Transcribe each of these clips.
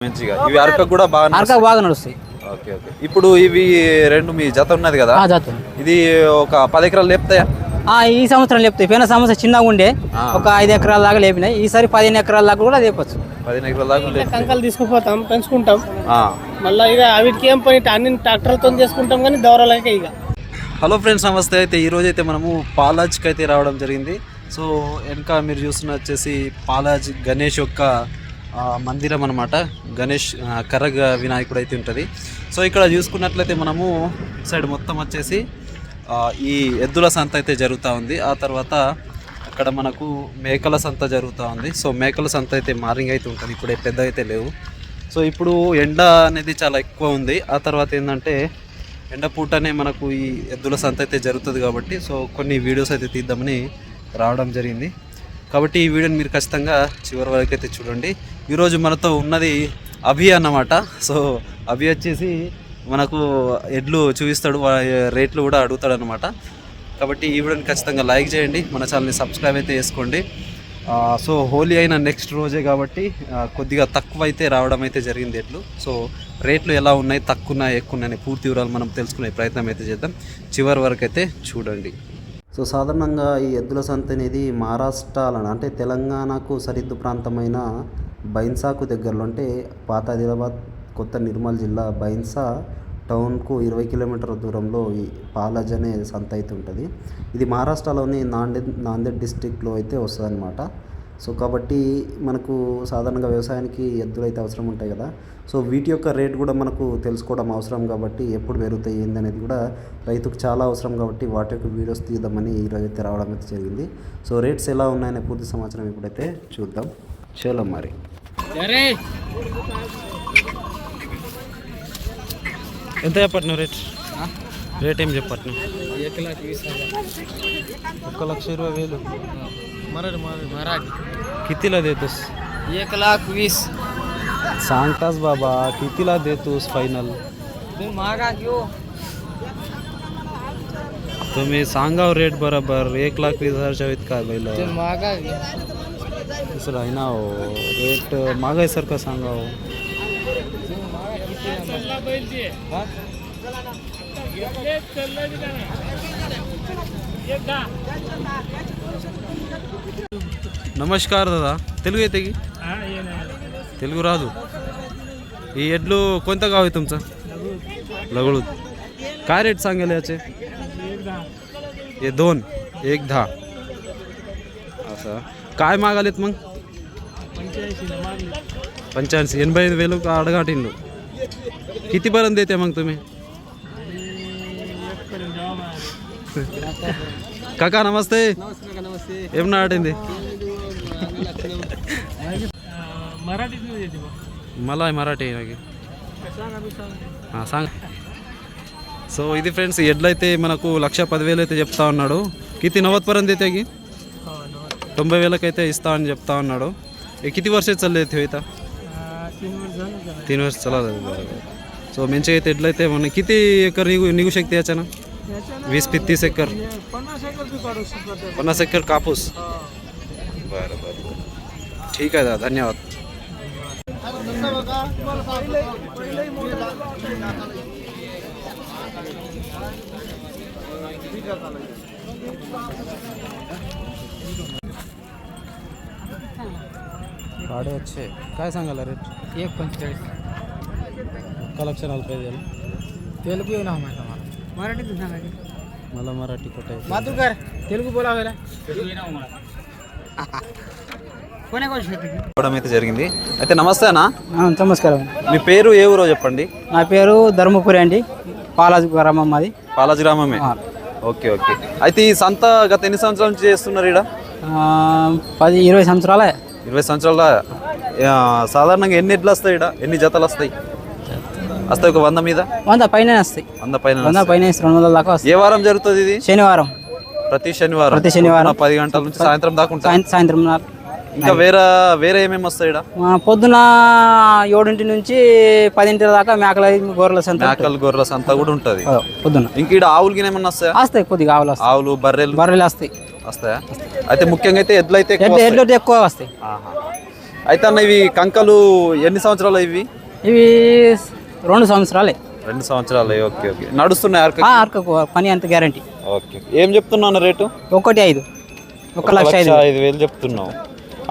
మంచిగా. ఇవి అరక కూడా బాగా అరక. బాగా నడుస్తాయి. Okay okay. ఇప్పుడు ఇవి రెండు మీ జత ఉన్నది కదా? ఇది ఒక పది ఎకరాలు లేపుతాయా? ఆ, ఈ సంవత్సరం లేపుతాయి. పోయిన సంవత్సరం చిన్నగా ఉండే. ఒక ఐదు ఎకరాల దాకా లేపినాయి. ఈసారి పదిహేను ఎకరాల దాకా కూడా లేపచ్చు. పదిహేను ఎకరాల దాకా ఉంటాయి. కంకలు తీసుకుపోతాం పెంచుకుంటాం. ఆ. మళ్ళీ ఇక వీటికి ఏం పని అన్ని ట్రాక్టర్లతో చేసుకుంటాం కానీ దౌరాలకే ఇక. హలో ఫ్రెండ్స్ నమస్తే. అయితే ఈ రోజు అయితే మనము పాలాజ్కి అయితే రావడం జరిగింది. సో వెనక మీరు చూస్తున్న వచ్చేసి పాలాజ్ గణేష్ యొక్క మందిరం అనమాట గణేష్ ఆ, కర్రగ వినాయకుడు అయితే ఉంటుంది. సో ఇక్కడ చూసుకున్నట్లయితే మనము సైడ్ మొత్తం వచ్చేసి ఈ ఎద్దుల సంత అయితే జరుగుతూ ఉంది. ఆ తర్వాత అక్కడ మనకు మేకల సంత జరుగుతూ ఉంది. సో మేకల సంత అయితే మారింగ్ అయితే ఉంటుంది. ఇప్పుడు పెద్ద అయితే లేవు. సో ఇప్పుడు ఎండ అనేది చాలా ఎక్కువ ఉంది. ఆ తర్వాత ఏంటంటే ఎండ పూటనే మనకు ఈ ఎద్దుల సంత అయితే జరుగుతుంది కాబట్టి సో కొన్ని వీడియోస్ అయితే తీద్దామని రావడం జరిగింది. కాబట్టి ఈ వీడియోని మీరు ఖచ్చితంగా చివరి వరకు అయితే చూడండి. ఈరోజు మనతో ఉన్నది అభి అన్నమాట. సో అభి వచ్చేసి మనకు ఎడ్లు చూపిస్తాడు రేట్లు కూడా అడుగుతాడు అనమాట కాబట్టి ఈ వీడియోని ఖచ్చితంగా లైక్ చేయండి మన ఛానల్ని సబ్స్క్రైబ్ అయితే చేసుకోండి. సో హోలీ అయిన నెక్స్ట్ రోజే కాబట్టి కొద్దిగా తక్కువ అయితే రావడం అయితే జరిగింది ఎట్లు సో రేట్లు ఎలా ఉన్నాయి తక్కువ ఉన్నాయి ఎక్కువ ఉన్నాయి పూర్తి వివరాలు మనం తెలుసుకునే ప్రయత్నం అయితే చేద్దాం. చివరి వరకు అయితే చూడండి. సో సాధారణంగా ఈ ఎద్దుల సంత అనేది మహారాష్ట్రాలను అంటే తెలంగాణకు సరిహద్దు ప్రాంతమైన బైన్సాకు దగ్గరలో అంటే పాత ఆదిలాబాద్ కొత్త నిర్మల్ జిల్లా బైన్సా టౌన్కు ఇరవై కిలోమీటర్ల దూరంలో ఈ పాలజ్ అనే సంత అయితే ఉంటుంది. ఇది మహారాష్ట్రలోని నాందేడ్ నాందేడ్ డిస్టిక్లో అయితే వస్తుంది అనమాట సో కాబట్టి మనకు సాధారణంగా వ్యవసాయానికి ఎద్దులు అయితే అవసరం ఉంటాయి కదా. సో వీటి యొక్క రేట్ కూడా మనకు తెలుసుకోవడం అవసరం కాబట్టి ఎప్పుడు పెరుగుతాయి ఏందనేది కూడా రైతుకు చాలా అవసరం కాబట్టి వాటి యొక్క వీడియోస్ తీద్దామని ఈరోజు అయితే రావడం అయితే జరిగింది. సో రేట్స్ ఎలా ఉన్నాయనే పూర్తి సమాచారం ఇప్పుడైతే చూద్దాం. చలో మరి. ఎంత చెప్పట్ను రేట్ రేట్ ఏం చెప్పట్ను ఒక్క లక్ష ఇరవై వేలు మరాఠీ कितीला देतोस एक लाख वीस सांगतास बाबा कितीला देतोस फायनल तुम्ही महागा घेऊ तुम्ही सांगाव रेट बरोबर एक लाख वीस हजारच्या आहेत काय बैल महागा तसं नाही हो. रेट मागायसारखं सांगा हो. नमस्कार दादा. तेलगू येते की? तेलगू राहतो हे एडलो कोणतं गाव आहे तुमचं? लगळूत. काय रेट सांगेल याचे? हे दोन एक दहा. असं. काय मागालेत मग? पंच्याऐंशी ఎనభై ఐదు వేలు అడగాటిండు कितीपर्यंत देते मग तुम्ही కాకా నమస్తే ఏం నాటింది मला आहे మరాఠీ నాకు ఆ, సాంగ్ సో ఇది ఫ్రెండ్స్ ఎడ్లయితే మనకు లక్ష పదివేలు అయితే చెప్తా ఉన్నాడు కితి నవ్వత్ పరంది అయితే కి తొంభై వేలకైతే ఇస్తా అని చెప్తా ఉన్నాడు हे किती वर्ष चालले ते इथं? तीन वर्ष चला सो मेनच्या इथे इथलं ते म्हणे किती एकर निघू निघू शकते याच्यानं? वीस तीस एकर. पन्नास एकर कापूस? बरं बरं. ठीक आहे दादा धन्यवाद. गाडे अच्छे काय सांगायला रेट एक पंचेचाळीस ఒక్క లక్ష నలభై వేలు तेलुगू येऊ ना माहिती मला मराठीतून सांगायचं मला मराठी कुठे आहे? मातुकर तेलुगू बोलावेला कोण्या कोण शेती రావడం అయితే జరిగింది అయితే నమస్తే అన్న నమస్కారం మీ పేరు ఏ ఊరో చెప్పండి నా పేరు ధర్మపురి అండి పాలాజు గ్రామం మాది పాలాజీ గ్రామమే ఆ, ఓకే ఓకే అయితే ఈ సంత గత ఎన్ని సంవత్సరాల నుంచి చేస్తున్నారు ఇక్కడ ఆ, పది ఇరవై సంవత్సరాలే ఇరవై సంవత్సరాల సాధారణంగా ఎన్ని ఎడ్లు వస్తాయి ఇక్కడ ఎన్ని జతలు వస్తాయి? వస్తాయి ఒక వంద మీద? వంద పైన వస్తాయి. వంద పైన వంద. పైన రెండు వందల దాకా ఏ వారం జరుగుతుంది ఇది? శనివారం. ప్రతి శనివారం. ప్రతి శనివారం. పది గంటల నుంచి సాయంత్రం దాకా ఉంటుంది సాయం- సాయంత్రం నా- ఇంకా వేరే వేరే ఏమేమి వస్తాయి పొద్దున ఏడింటి నుంచి పదింటి దాకా మేకల గొర్రెల సంత మేకలు గొర్రెల సంత కూడా ఉంటుంది. పొద్దున. ఇంక ఇక్కడ ఆవులు గిన ఏమన్నా వస్తాయా? వస్తాయి కొద్దిగా ఆవులు ఆవులు బర్రెలు? బర్రెలు వస్తాయి? వస్తాయా. అయితే ముఖ్యంగా అయితే ఎడ్లు అయితే ఎక్కువ ఎడ్లు ఎక్కువ వస్తాయి. అయితే అన్న ఇవి కంకలు ఎన్ని సంవత్సరాలు ఇవి? ఇవి రెండు సంవత్సరాలే. రెండు సంవత్సరాలు ఓకే ఓకే. నడుస్తున్నాయి అరక పని అంత గ్యారంటీ ఓకే. ఏం చెప్తున్నాను రేటు? ఒకటి ఐదు. ఒక లక్ష ఐదు వేలు. చెప్తున్నావు.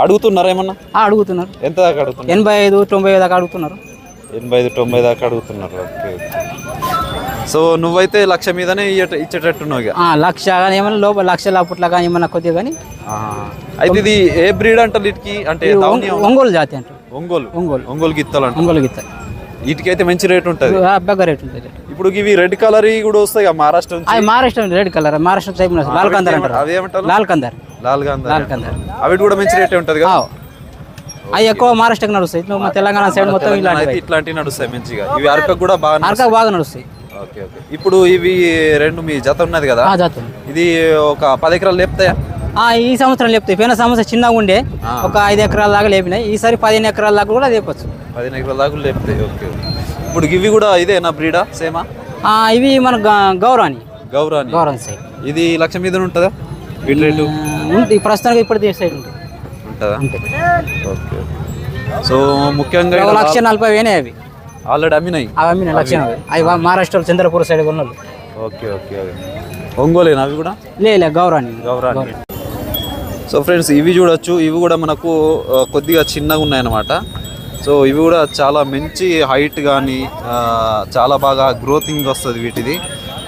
అడుగుతున్నారా ఏమన్నా? అడుగుతున్నారు. ఎంత దాకా అడుగుతున్నారు? ఎనభై ఐదు తొంభై ఐదు దాకా అడుగుతున్నారు. ఎనభై ఐదు తొంభై దాకా అడుగుతున్నారు ఓకే సో నువ్వైతే లక్ష మీదనే ఇయ్యట- ఇచ్చేటట్టున్నావు ఇక? ఆ, లక్ష కానీ ఏమైనా లోపల లక్ష లోపట్ల కానీ ఏమన్నా కొద్దిగా కానీ ఆ. అయితే ఇది ఏ బ్రీడ్ అంటారు వీటికి? అంటే ఒంగ- ఒంగోలు జాతి అంటారు. ఒంగోలు. ఒంగోలు. ఒంగోలు గిత్తలు అంట ఒంగోలు గిత్త వీటికైతే మంచి రేట్ ఉంటుంది. బెగ్గ రేట్ ఉంటుంది. రేట్ ఇప్పుడు ఇవి రెడ్ కలర్ కూడా వస్తాయి కదా మహారాష్ట్ర నుంచి? అది Maharashtra red colour Maharashtra type. Lal కందర్ అంటారు అవి ఏమంటారు? లాల్ కందర్. లాల్ గాంధీ లాల్ కందర్. అవి కూడా మంచి రేటే ఉంటుంది కదా? అవి ఎక్కువ మహారాష్ట్రకి నడుస్తాయి. తెలంగాణ సైడ్ మొత్తం అయితే ఇట్లాంటివి నడుస్తాయి మంచిగా. ఇవి అరకకు కూడా బాగా. అరక బాగా నడుస్తాయి. ఓకే ఓకే ఇప్పుడు ఇవి రెండు మీ జత ఉన్నది కదా? ఆ జాతులు ఇది ఒక పది ఎకరాలు లేపుతాయా? ఆ, ఈ సంవత్సరం లేపుతాయి. పోయిన సంవత్సరం చిన్నగా ఉండే. ఒక ఐదు ఎకరాల దాకా లేపినాయి. ఈసారి పదిహేను ఎకరాల దాకా కూడా లేపచ్చు. పదిహేను ఎకరాల దాకా లేపుతాయి. ఓకే ఇప్పుడు ఇవి కూడా ఇదే నా బ్రీడా సేమా ఆ, ఇవి మన గౌరాని గౌరాని గౌరవం సైడ్ ఇది లక్ష మీద ఉంటుందా? వీటి రేటు ఉంది ప్రస్తుతానికి ఇప్పుడు సైడ్ ఉంటుంది. ఉంటుందా? ఓకే. సో ముఖ్యంగా లక్ష నలభై వేనే అవి. ఆల్రెడీ అమ్మినాయి? అవి అమ్మిన లక్ష అవి మహారాష్ట్రలో చంద్రపూర్ సైడ్ కొన్నారు ఓకే ఓకే ఓకే. ఒంగోలేనా అవి కూడా? లే లే గౌరాని గౌరాని సో ఫ్రెండ్స్ ఇవి చూడొచ్చు. ఇవి కూడా మనకు కొద్దిగా చిన్నగా ఉన్నాయన్నమాట. సో ఇవి కూడా చాలా మంచి హైట్ కానీ చాలా బాగా గ్రోతింగ్ వస్తుంది వీటిది.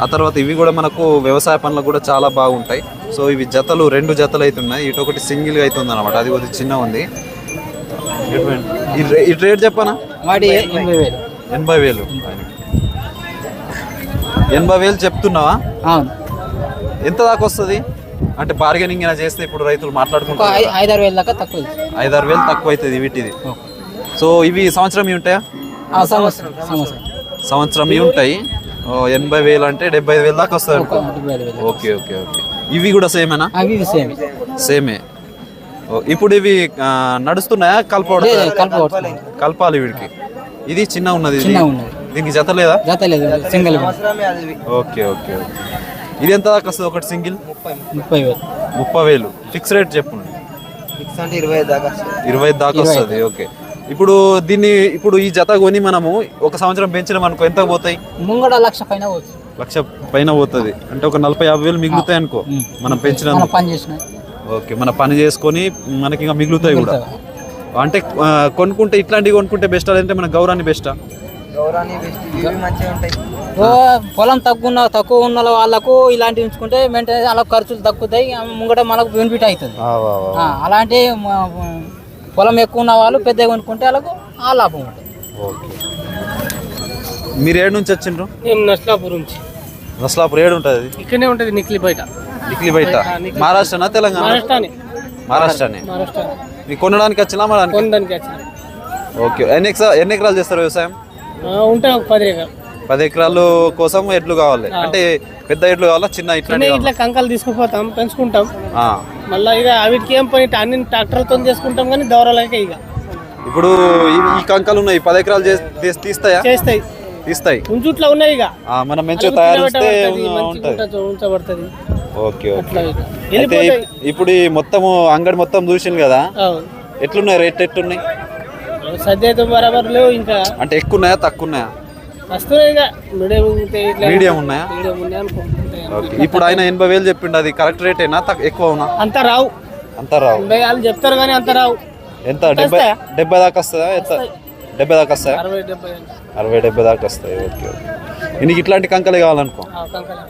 ఆ తర్వాత ఇవి కూడా మనకు వ్యవసాయ పనులకు కూడా చాలా బాగుంటాయి. సో ఇవి జతలు రెండు జతలు అయితే ఉన్నాయి. ఇటు ఒకటి సింగిల్గా అవుతుంది అనమాట అది కొద్దిగా చిన్న ఉంది. ఈ రేట్ చెప్పనా? ఎనభై వేలు. ఎనభై వేలు. చెప్తున్నావా? ఎంత దాకా వస్తుంది? అంటే బార్గెనింగ్ అయినా చేస్తే ఇప్పుడు రైతులు మాట్లాడుకుంటారు ఐదారు వేలు దాకా తక్కువ ఉంది. ఐదారు వేలు తక్కువ అవుతుంది వీటిది. సో ఇవి సంవత్సరం ఉంటాయా? సంవత్సరం సంవత్సరం. ఇవి ఉంటాయి. ఎనభై వేలు అంటే డెబ్బై ఐదు వేలు దాకా వస్తుంది ఓకే ఓకే ఓకే. ఇవి కూడా సేమేనా అవి సేమ్ సేమే ఓ, ఇప్పుడు ఇవి నడుస్తున్నాయా? కలుపు. కలపాలి వీడికి. ఇది చిన్న ఉన్నది ఇది. చిన్నగా ఉన్నది. దీనికి జత లేదా? జత లేదు సింగిల్ ఓకే ఓకే ఓకే. ఇది ఎంత దాకా వస్తుంది ఒకటి సింగిల్? ముప్పై. వేలు. ముప్పై వేలు. ఫిక్స్ రేట్ చెప్పు ఇరవై దాకా ఇరవై దాకా వస్తుంది ఓకే. ఇప్పుడు దీన్ని ఇప్పుడు ఈ జత కొని మనము ఒక సంవత్సరం పెంచినాం అనుకో ఎంత పోతాయి? ముంగడ లక్ష పైన పోవచ్చు. లక్ష పైన పోతుంది. అంటే ఒక నలభై యాభై వేలు మిగులుతాయి అనుకో. మనం పెంచిన పని చేసిన. ఓకే మన పని చేసుకొని మనకి ఇంకా మిగులుతాయి కూడా. అంటే కొనుక్కుంటే ఇట్లాంటివి కొనుక్కుంటే బెస్ట్ అంటే మన గౌరాన్ని బెస్టా పొలం తక్కువ ఉన్న తక్కువ ఉన్న వాళ్ళకు ఇలాంటివి ఉంచుకుంటే మెయింటెనెన్స్ అలా ఖర్చులు తగ్గుతాయి ఆ ముంగట మనకు బెనిఫిట్ అవుతుంది. ఆ, అలాంటి పొలం ఎక్కువ ఉన్న వాళ్ళు పెద్దగా కొనుక్కుంటే వాళ్ళకు ఆ లాభం ఉంటుంది. ఓకే. మీరు ఏడు నుంచి వచ్చిండ్రు? మేము నష్టాపూర్ నుంచి. నస్లాపూర్ ఏడు ఉంటుంది? ఇక్కడనే ఉంటుంది నిక్లి బయట. నిఖిలి బయట? మహారాష్ట్రనా తెలంగాణ? మహారాష్ట్రనే. మహారాష్ట్రనే. మహారాష్ట్ర మీకు కొనడానికి వచ్చినా కొనడానికి వచ్చిన. ఓకే. ఎన్ని ఎన్ని ఎకరాలు చేస్తారు వ్యవసాయం? ఉంటాయి ఒక పది ఎకరాలు. పది ఎకరాలు కోసం ఎడ్లు కావాలి. అంటే పెద్ద ఎడ్లు కావాలా చిన్న చిన్న ఇట్లా కంకలు తీసుకుపోతాం పెంచుకుంటాం. మళ్ళీ ఇక వీటికి ఏం పని అన్ని ట్రాక్టర్లతో చేసుకుంటాం కానీ దౌరాలకే ఇక. ఇప్పుడు ఈ- కంకలు ఉన్నాయి పది ఎకరాలు తీస్తాయా? చేస్తాయి. తీస్తాయి ఉంచుట్లా ఉన్నాయి ఇక. మనం మంచిగా తయారు చేస్తే ఉంచబడుతుంది. Okay okay. అయితే ఇప్పుడు ఈ మొత్తము అంగడి మొత్తం చూసింది కదా. ఎట్లున్నాయి రేట్ ఎట్లున్నాయి? సద్య అయితే బరాబర్ లేవు ఇంకా. అంటే ఎక్కువ ఉన్నాయా తక్కువ ఉన్నాయా? మీడియం ఉన్నాయా ఇప్పుడు ఆయన ఎనభై వేలు చెప్పిండు అది కరెక్ట్ రేట్ అయినా తక్కువ ఎక్కువ అంత రావు. అంత రావు. చెప్తారు కానీ అంత రావు. ఎంత? డెబ్బై? డెబ్బై దాకా వస్తుందా? ఎంత? డెబ్బై దాకా వస్తాయా? అరవై డెబ్బై దాకా వస్తాయి. Okay okay. నీకు ఇట్లాంటి కంకలే కావాలనుకో. ఆ, కంకలు.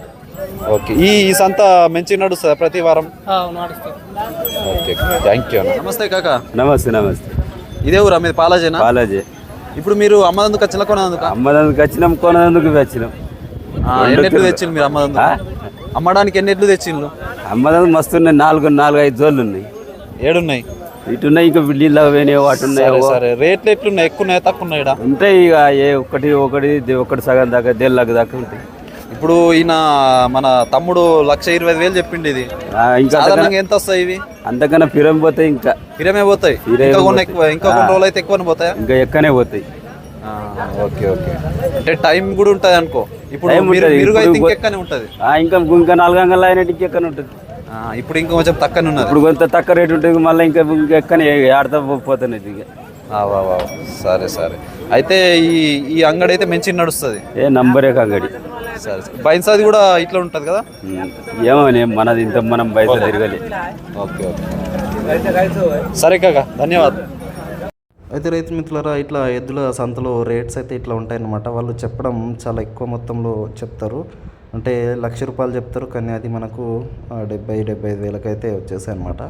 ఓకే ఈ ఈ సంత మంచిగా నడుస్తుందా ప్రతి వారం? ఓకే థ్యాంక్ యూ నమస్తే కాక. నమస్తే నమస్తే. ఇదే ఊరా? మీది పాలాజేనా? బాలాజీ ఇప్పుడు మీరు అమ్మదందుకు వచ్చిన కొనందుక అమ్మదానికి వచ్చినాం కొనందుకు వచ్చినాం. ఎన్ని ఎట్లు తెచ్చిండ్రు మీరు అమ్మదందుకు? అమ్మడానికి ఎన్ని ఎట్లు తెచ్చిండ్రు? అమ్మదానికి మస్తు ఉన్నాయి నాలుగు నాలుగు ఐదు జోళ్ళు ఉన్నాయి. ఏడున్నాయి? ఇటున్నాయి ఇంకా నీళ్ళు పోయినాయి వాటి ఉన్నాయి సరే రేట్లు ఎట్లున్నాయి? ఎక్కువ ఉన్నాయా తక్కువ ఉన్నాయా? ఉంటాయి ఇక ఏ ఒకటి ది- ఒకటి సగం దాకా దేళ్ళకి దాకా ఉంటాయి. ఇప్పుడు ఈయన మన తమ్ముడు లక్ష ఇరవై వేలు చెప్పిండు ఇది. ఇంకా సాధారణంగా ఎంత వస్తాయి ఇవి? అంతకన్నా పిరం పోతాయి ఇంకా. ఇరమే పోతాయి? ఇంకా కొన్ని. ఎక్కువ ఇంకా కొన్ని రోజులు అయితే ఎక్కువనే పోతాయా? ఇంకా ఎక్కనే పోతాయి. ఆ, ఓకే ఓకే. అంటే టైం కూడా ఉంటుంది అనుకో. ఇప్పుడు మీరు అయితే ఇంకెక్కనే ఉంటుంది. ఇంకా ఇంకా నాలుగు అంగళ్ళు అయినట్టు ఎక్కనే ఉంటుంది. ఇప్పుడు ఇంకా కొంచెం తక్కువ ఉన్నది ఇప్పుడు కొంత తక్కువ రేటు ఉంటుంది మళ్ళీ ఇంకా ఇంకా ఎక్కని ఆడతా పోతున్నది ఇక. సరే సరే. అయితే ఈ ఈ అంగడి అయితే మంచి నడుస్తుంది. ఏ నంబరే అంగడి. సరే సరే. బైన్సాది కూడా ఇట్లా ఉంటుంది కదా. ఏమో మనది ఇంత మనం బయట తిరగాలి. Okay okay. సరే కాక ధన్యవాదాలు. అయితే రైతు మిత్రులారా ఇట్లా ఎద్దుల సంతలో రేట్స్ అయితే ఇట్లా ఉంటాయన్నమాట. వాళ్ళు చెప్పడం చాలా ఎక్కువ మొత్తంలో చెప్తారు. అంటే లక్ష రూపాయలు చెప్తారు కానీ అది మనకు డెబ్బై డెబ్బై ఐదు వేలకైతే వచ్చేసాయి అనమాట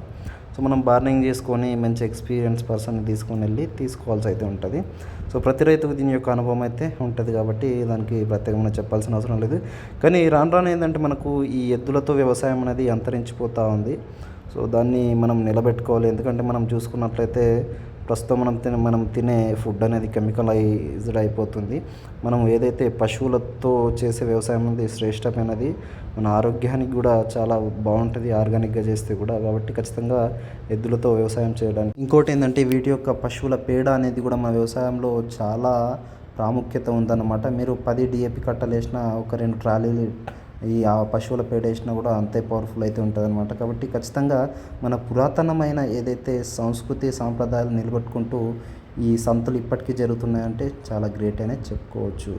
సో మనం బార్నింగ్ చేసుకొని మంచి ఎక్స్పీరియన్స్ పర్సన్ తీసుకొని వెళ్ళి తీసుకోవాల్సి అయితే ఉంటుంది. సో ప్రతి రైతుకు దీని యొక్క అనుభవం అయితే ఉంటుంది కాబట్టి దానికి ప్రత్యేకంగా చెప్పాల్సిన అవసరం లేదు. కానీ రాను రాను ఏంటంటే మనకు ఈ ఎద్దులతో వ్యవసాయం అనేది అంతరించిపోతూ ఉంది. సో దాన్ని మనం నిలబెట్టుకోవాలి. ఎందుకంటే మనం చూసుకున్నట్లయితే ప్రస్తుతం మనం తినే మనం తినే ఫుడ్ అనేది కెమికలైజ్డ్ అయిపోతుంది. మనం ఏదైతే పశువులతో చేసే వ్యవసాయం అనేది శ్రేష్టమైనది మన ఆరోగ్యానికి కూడా చాలా బాగుంటుంది ఆర్గానిక్గా చేస్తే కూడా. కాబట్టి ఖచ్చితంగా ఎద్దులతో వ్యవసాయం చేయడానికి. ఇంకోటి ఏంటంటే వీటి యొక్క పశువుల పేడ అనేది కూడా మన వ్యవసాయంలో చాలా ప్రాముఖ్యత ఉందన్నమాట. మీరు పది డిఏపి కట్టలేసిన ఒక రెండు ట్రాలీలు ఈ ఆ పశువుల పేడ వేసినా కూడా అంతే పవర్ఫుల్ అయితే ఉంటుంది అనమాట కాబట్టి ఖచ్చితంగా మన పురాతనమైన ఏదైతే సంస్కృతి సాంప్రదాయాలు నిలబెట్టుకుంటూ ఈ సంతలు ఇప్పటికీ జరుగుతున్నాయంటే చాలా గ్రేట్ అనే చెప్పుకోవచ్చు.